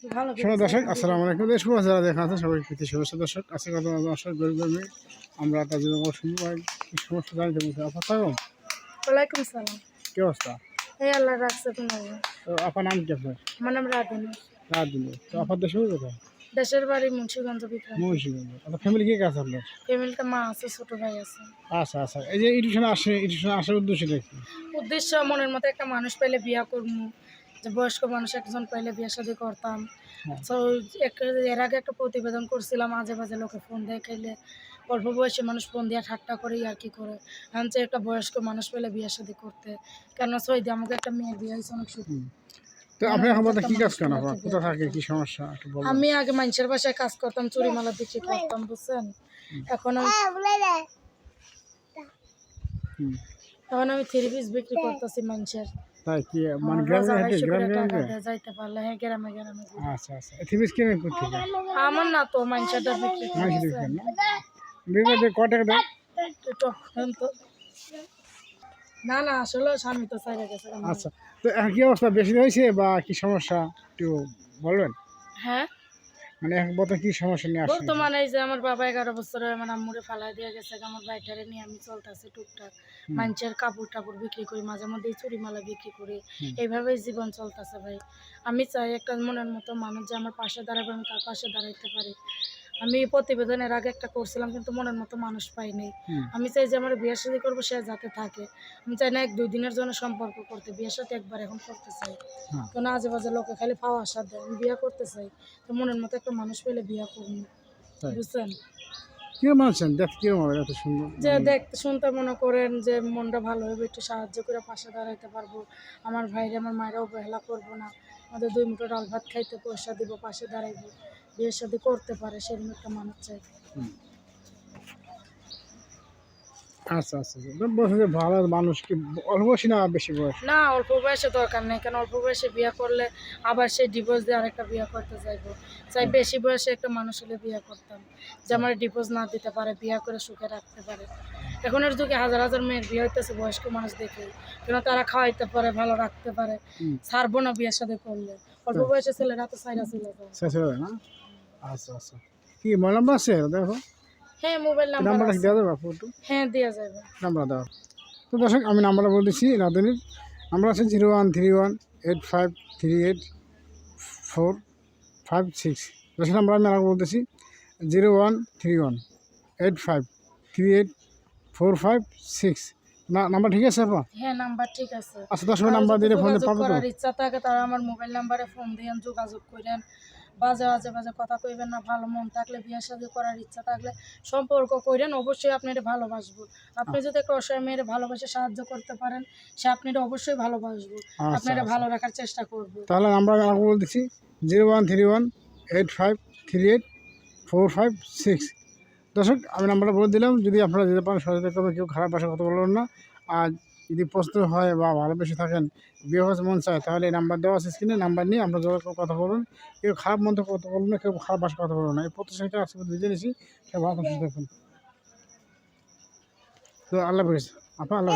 শোনো দর্শক আসসালামু আলাইকুম। দেশ যারা দেখা আছে সবাই প্রীতি শুভেচ্ছা। দর্শক আজকে কত দর্শক গরিব গরিব আমরা তার জন্য শুনব কি সমস্যা জানতে বলতে আপা থাকো ওয়ালাইকুম সালাম কি অবস্থা? এই আল্লাহ রাখছে তোমার তো নাম কি আপনার? আমার নাম রাধিনী। তো আপার দেশে কোথায়? দেশের বাড়ি মুন্সিগঞ্জ বিক্রম মহিষগঞ্জ আপনার ফ্যামিলি কে আছে আপনার? ফ্যামিলিতে মা আছে ছোট ভাই আছে। আচ্ছা আচ্ছা। এই যে ইটিউশনে আসে ইটিউশনে আসার উদ্দেশ্য দেখি উদ্দেশ্য মনের মতো একটা মানুষ পেলে বিয়া করব। যে বয়স্ক মানুষ একজন পাইলে বিয়ে শাদী করতাম। হ্যাঁ। তো এক- এর আগে একটা প্রতিবেদন করছিলাম মাঝে মাঝে লোকে ফোন দিয়ে খাইলে অল্প বয়সী মানুষ ফোন দিয়ে ঠাট্টা করে আর কি করে? আনছে একটা বয়স্ক মানুষ পেলে বিয়ে শাদী করতে। কেন সৈদি আমাকে একটা মেয়ের বিয়ে হয়েছে অনেক সুখ। তো আপনি এখন কি কাজ করেন? আপনার কোথায় থাকে? কি সমস্যা? আমি আগে মানুষের বাসায় কাজ করতাম চুরি মালা বিক্রি করতাম বুঝছেন? এখন এখন আমি থ্রি পিস বিক্রি করতেছি মানুষের। তাই কি? মানে গ্রামে হেঁটে গ্রামে গ্রামে? যাইতে পারলে হ্যাঁ গ্রামে গ্রামে। আচ্ছা আচ্ছা। এথিবিস কিনে করতে আমার না তো মানুষেরটা বিক্রি দেখেন না? বিগত ক টাকা তখন তো না না আসলে স্বামী তো চাইলে গেছে আচ্ছা। তো কি অবস্থা? বেশি হয়েছে বা কি সমস্যা? একটু বলবেন? হ্যাঁ? মানে এক বর্তমানে কি সমস্যা নিয়ে আসছে বর্তমানে এই যে আমার বাবা এগারো বছরে মানে আম্মুরে ফালাই দিয়ে গেছে আমার বাইটারে নিয়ে আমি চলতেছি টুকটাক। মানুষের কাপড় টাপড় বিক্রি করি মাঝে মধ্যে চুরি মালা বিক্রি করি। এইভাবেই জীবন চলতাছে ভাই। আমি চাই একটা মনের মতো মানুষ যে আমার পাশে দাঁড়াবে আমি তার পাশে দাঁড়াইতে পারি। আমি প্রতিবেদনের আগে একটা করছিলাম কিন্তু মনের মতো মানুষ পাইনি আমি চাই যে আমার বিয়ে সাথে করব সে যাতে থাকে। আমি চাই না এক দুই দিনের জন্য সম্পর্ক করতে বিয়ের সাথে একবার এখন করতে চাই। কোনো আজেবাজে আজে বাজে লোকে খালি পাওয়া আশা দেয় আমি বিয়ে করতে চাই। তো মনের মতো একটা মানুষ পেলে বিয়ে করব। বুঝছেন? কিরম মানছেন দেখ কিরম হবে? এত সুন্দর। যে দেখতে শুনতে মনে করেন যে মনটা ভালো হবে একটু সাহায্য করে পাশে দাঁড়াইতে পারব। আমার ভাইরে আমার মায়েরা অবহেলা করব না। আমাদের দুই মুঠো ডাল ভাত খাইতে পয়সা দিব পাশে দাঁড়াইবো। বিয়ের সাথে করতে পারে সেরকম একটা মানুষ চাই। আচ্ছা আচ্ছা আচ্ছা। বলছে যে ভালো মানুষ কি অল্প বয়সী না বেশি বয়স? না অল্প বয়সে দরকার নেই। কারণ অল্প বয়সে বিয়ে করলে আবার সে ডিভোর্স দিয়ে আরেকটা বিয়ে করতে চাইব চাই বেশি বয়সে একটা মানুষ হলে বিয়ে করতাম। যে আমার ডিভোর্স না দিতে পারে বিয়ে করে সুখে রাখতে পারে। এখনের যুগে হাজার হাজার মেয়ের বিয়ে হইতেছে বয়স্ক মানুষ দেখে। কেন তারা খাওয়াইতে পারে ভালো রাখতে পারে? ছাড়বো না বিয়ের সাথে করলে। অল্প বয়সে ছেলেরা তো সাইরা ছিল আচ্ছা আচ্ছা। কি মোবাইল আছে দেখো? হ্যাঁ মোবাইল নাম্বার নাম্বারটা দেওয়া যাবে আপু একটু হ্যাঁ দেওয়া যাবে। নাম্বার দাও। তো দর্শক আমি নাম্বারটা বলে দিচ্ছি রাধুনির নাম্বার আছে zero one three one eight five three eight four five six. দর্শক নাম্বার আমি আর বলতেছি zero one three one eight five three eight four five six. না নাম্বার ঠিক আছে আপা হ্যাঁ নাম্বার ঠিক আছে। আচ্ছা দশ নাম্বার দিলে ফোনে পাবো তো ইচ্ছা থাকে তারা আমার মোবাইল নাম্বারে ফোন দিয়েন যোগাযোগ করেন। বাজে বাজে বাজে কথা কইবেন না ভালো মন থাকলে বিয়ে শাদী করার ইচ্ছা থাকলে সম্পর্ক করেন অবশ্যই আপনার ভালোবাসবো। আপনি যদি একটা অসহায় মেয়ের ভালোবাসে সাহায্য করতে পারেন সে আপনার অবশ্যই ভালোবাসবো। আচ্ছা, আপনারা আচ্ছা। ভালো রাখার চেষ্টা করব। তাহলে আমরা আমি আগে বলে দিচ্ছি zero one three one eight five three eight four five six. দর্শক আমি নাম্বারটা বলে দিলাম যদি আপনারা যেতে পারেন সহযোগিতা করবে কেউ খারাপ ভাষা কথা বলবেন না। আর যদি প্রস্তুত হয় বা ভালোবেসে থাকেন বিয়ে মন চায়, তাহলে এই নাম্বার দেওয়া আছে স্ক্রিনে নাম্বার নিয়ে আমরা যোগাযোগ কথা বলুন। কেউ খারাপ মন্ত্র কথা বলুন না, কেউ খারাপ ভাষা কথা বলুন না। এই প্রত্যেকটা আজকে বুঝে নিয়েছি কেউ ভালো সুস্থ থাকুন। তো আল্লাহ হাফিজ। আপনার আল্লাহ